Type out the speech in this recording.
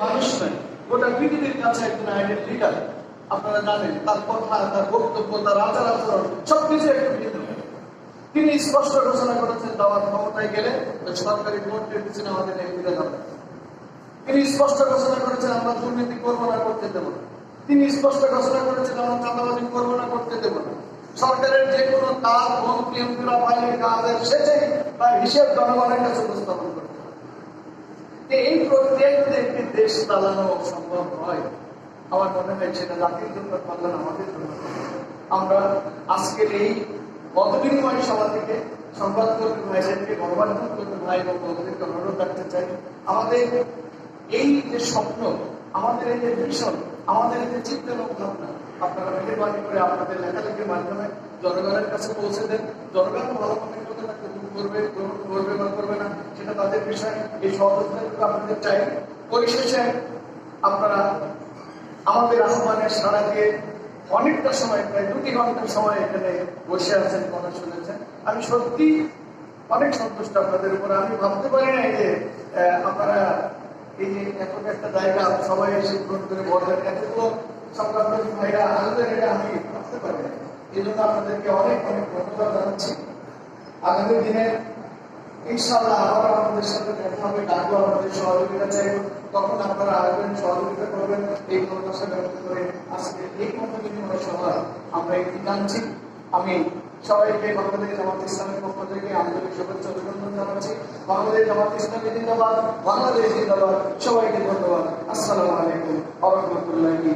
মানুষ গোটা পৃথিবীর কাছে একজন আইডেল লিডার আপনারা জানেন, তার কথা, তার বক্তব্য, তার আচার আচরণ সবকিছু একটু ভিন্ন। তিনি স্পষ্ট ঘোষণা করেছেন, দাওয়াত ক্ষমতায় গেলে সরকারি ভোটের পিছনে আমাদের ফিরে যাবে তিনি স্পষ্ট ঘোষণা করেছেন, আমরা দুর্নীতি করব না, করতে দেব তিনি স্পষ্ট ঘোষণা করেছেন, আমরা চাঁদাবাজি করব না, করতে দেব না। সরকারের যে কোনো কাজ মন্ত্রী এমপিরা পাইলে কাজের শেষেই তার হিসেব জনগণের কাছে উপস্থাপন করতে এই প্রক্রিয়ায় যদি দেশ চালানো সম্ভব হয় আমার মনে হয় সেটা জাতির জন্য কল্যাণ আমাদের জন্য। আমরা আজকের এই মতবিনিময় সভা থেকে সংবাদকর্মী ভাইদেরকে গণমাধ্যম কর্মী ভাই এবং বন্ধুদেরকে অনুরোধ রাখতে চাই। আমাদের এই যে স্বপ্ন, আমাদের এই যে ভিশন আমাদের এই যে চিন্তা এবং ভাবনা, আপনারা মেহরবানি করে আপনাদের লেখালেখির মাধ্যমে জনগণের কাছে পৌঁছে দেন। জনগণ ভালো মনে করবে না গ্রহণ করবে গ্রহণ করবে বা করবে না, সেটা তাদের বিষয়। এই সহযোগিতা আপনাদের চাই পরিশেষে আপনারা আমাদের আহ্বানের সাড়া দিয়ে অনেকটা সময়, প্রায় দুটি ঘণ্টার সময় এখানে বসে আছেন, কথা শুনেছেন। আমি সত্যি অনেক সন্তুষ্ট আপনাদের উপর। আমি ভাবতে পারি না যে আপনারা এই যে এত একটা জায়গা, সবাই এসে গ্রহণ করে বলেন এতগুলো সংক্রান্ত ভাইরা আসবেন এটা আমি ভাবতে পারি না এই জন্য আপনাদেরকে অনেক অনেক ধন্যবাদ জানাচ্ছি। আগামী দিনে ইনশাআল্লাহ আবার আমাদের সহযোগিতা চাইব তখন আপনারা আসবেন, সহযোগিতা করবেন। এই প্রত্যাশা ব্যক্ত আজকে এই মতো বিনিময় সভা আমরা একটি জানছি, আমি সবাইকে বাংলাদেশ জামাত জানাচ্ছি। বাংলাদেশ জামাত ইসলামী জিন্দাবাদ, বাংলাদেশ জিন্দাবাদ। সবাইকে ধন্যবাদ। আসসালামু আলাইকুম আহমতুল্লাহি